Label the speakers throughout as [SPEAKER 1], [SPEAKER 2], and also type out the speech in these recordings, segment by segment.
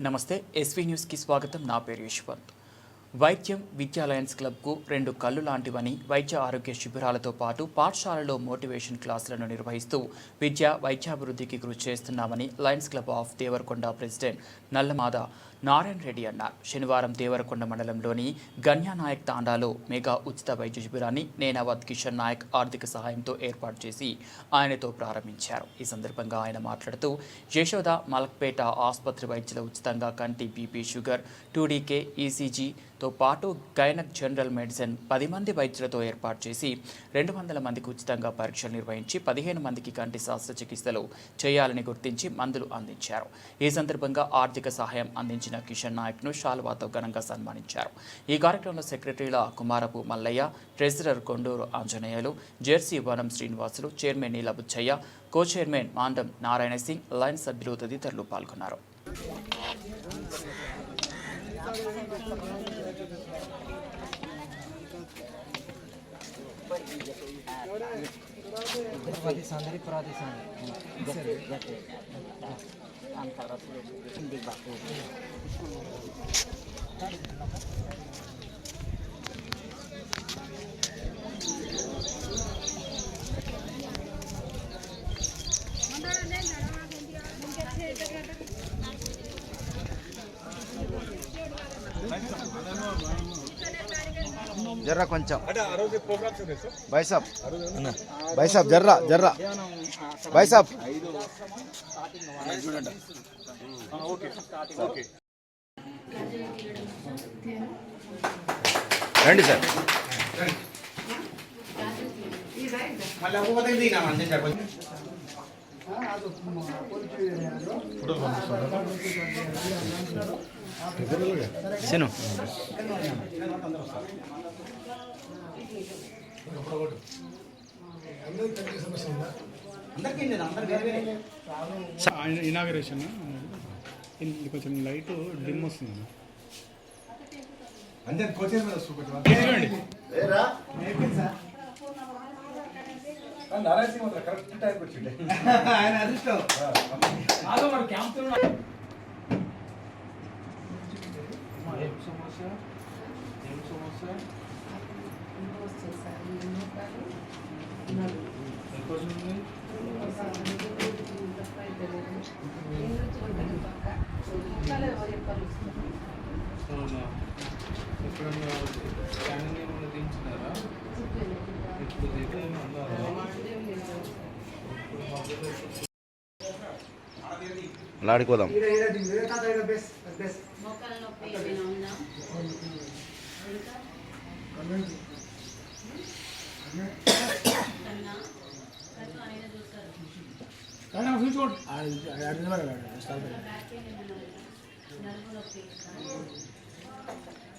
[SPEAKER 1] నమస్తే ఎస్వీ న్యూస్కి స్వాగతం. నా పేరు యశ్వంత్. వైద్యం విద్యా లయన్స్ క్లబ్కు రెండు కళ్ళు లాంటివని వైద్య ఆరోగ్య శిబిరాలతో పాటు పాఠశాలలో మోటివేషన్ క్లాసులను నిర్వహిస్తూ విద్య వైద్యాభివృద్ధికి కృషి చేస్తున్నామని Lions club of Devarakonda president Nallamada Narayana Reddy అన్నారు. శనివారం దేవరకొండ మండలంలోని గన్యానాయక్ తాండాలో మెగా ఉచిత వైద్య శిబిరాన్ని నేనావత్ కిషన్ నాయక్ ఆర్థిక సహాయంతో ఏర్పాటు చేసి ఆయనతో ప్రారంభించారు. ఈ సందర్భంగా ఆయన మాట్లాడుతూ యశోద మలక్పేట ఆసుపత్రి వైద్యుల ఉచితంగా కంటి బీపీ షుగర్ టూడీకే ఈసీజీతో పాటు గైనక్ జనరల్ మెడిసిన్ పది మంది వైద్యులతో ఏర్పాటు చేసి రెండు వందల మందికి ఉచితంగా పరీక్షలు నిర్వహించి పదిహేను మందికి కంటి శస్త్రచికిత్సలు చేయాలని గుర్తించి మందులు అందించారు. ఈ సందర్భంగా ఆర్థిక సహాయం అందించిన కిషన్ నాయక్ను షాల్వాతో ఘనంగా సన్మానించారు. ఈ కార్యక్రమంలో సెక్రటరీల Kumarapu Mallayya treasurer Konduru Anjaneyulu Jersey Vanam Srinivasulu chairman Neela Buchaiah co chairman Mandam Narayana Singh line సభ్యులు తదితరులు పాల్గొన్నారు.
[SPEAKER 2] dari perhati sana. Jadi, jadi. Antara seluruh tinggi batu. జర్రా కొంచెం. బైసాబ్. బైసాబ్ జర్రా జర్రా. బైసాబ్. రండి సార్. శను.
[SPEAKER 3] ఇనాగరేషన్ కొంచెం లైట్ డిమ్ వస్తుంది
[SPEAKER 4] అందరి కోచర్ మీద చూపెట్టు
[SPEAKER 3] చూడండి
[SPEAKER 4] నారాయణ సింగ్ కరెక్ట్ టైంకి వచ్చిండే. ఆయన అదృష్టం.
[SPEAKER 3] ఎప్పుడన్నా స్కానింగ్ ఇప్పుడు అయితే ఏమన్నా అన్నారా
[SPEAKER 2] లాడుకోదాం
[SPEAKER 5] మోకాల నొప్పి ఏమైనా ఇంకా కన్నా అలా ఆడుకోదాం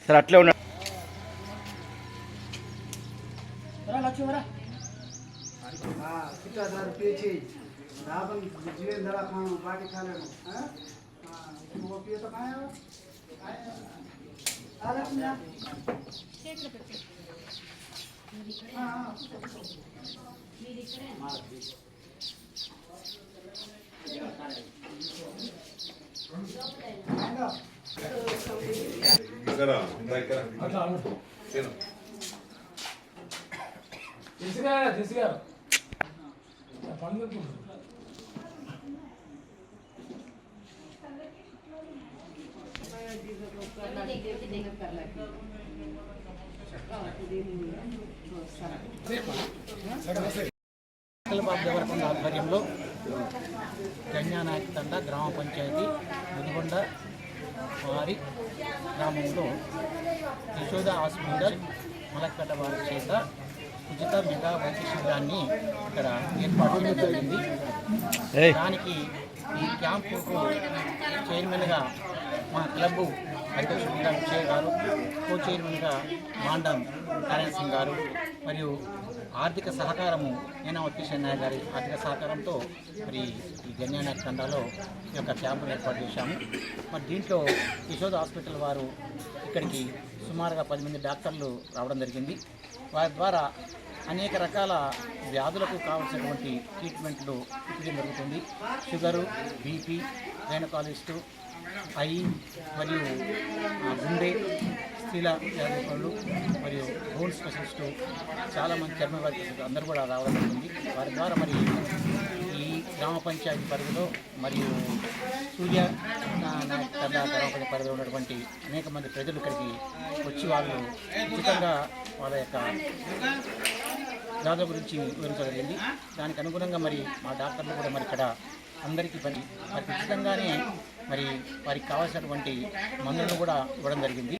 [SPEAKER 2] సార్ అట్లే
[SPEAKER 6] ఉన్నా లక్ష్మరా दाबन जीवे धरा खाऊं बाटी खा लेना। हैं? हाँ वो पिए तो खाए हो आले अपना एक रुपए हाँ हाँ।
[SPEAKER 4] मेरी करें करा ट्राई करा अच्छा आना चलो।
[SPEAKER 7] जिसका जिसका బాబు దేవరకొండ ఆధ్వర్యంలో కన్యానాయక తండ గ్రామ పంచాయతీ ముదిగొండ వారి గ్రామంలో యశోద హాస్పిటల్ మలక్పేట వారి చేత ఉచిత మెగా వైద్య శిబిరాన్ని ఇక్కడ ఏర్పాటు జరిగింది దానికి ఈ క్యాంపుకు చైర్మన్గా మా క్లబ్ అధ్యక్షుడిగా విజయ్ గారు కో చైర్మన్గా మాండం నారాయణ సింగ్ గారు మరియు ఆర్థిక సహకారము నేను కిషన్ నాయక్ గారి ఆర్థిక సహకారంతో మరి ఈ గన్యానాయక్ తండాలో ఈ యొక్క క్యాంపును ఏర్పాటు చేశాము. మరి దీంట్లో యశోద హాస్పిటల్ వారు ఇక్కడికి సుమారుగా పది మంది డాక్టర్లు రావడం జరిగింది. వారి ద్వారా అనేక రకాల వ్యాధులకు కావాల్సినటువంటి ట్రీట్మెంట్లు ఇప్పడం జరుగుతుంది. షుగరు బీపీ గైనకాలజిస్టు ఐ మరియు గుండె స్త్రీల వ్యాధిపరులు మరియు బోన్ స్పెషలిస్టు చాలామంది చర్మ అందరూ కూడా రావడం జరిగింది. వారి ద్వారా మరి గ్రామ పంచాయతీ పరిధిలో మరియు సూర్య ఆ, గ్రామ పరిధిలో ఉన్నటువంటి అనేక మంది ప్రజలు ఇక్కడికి వచ్చి వాళ్ళు ఉచితంగా వాళ్ళ యొక్క వ్యాధుల గురించి వివరించగలిగింది దానికి అనుగుణంగా మరి మా డాక్టర్లు కూడా మరి ఇక్కడ అందరికీ మరి వారికి ఉచితంగానే మరి వారికి కావాల్సినటువంటి మందులను కూడా ఇవ్వడం జరిగింది.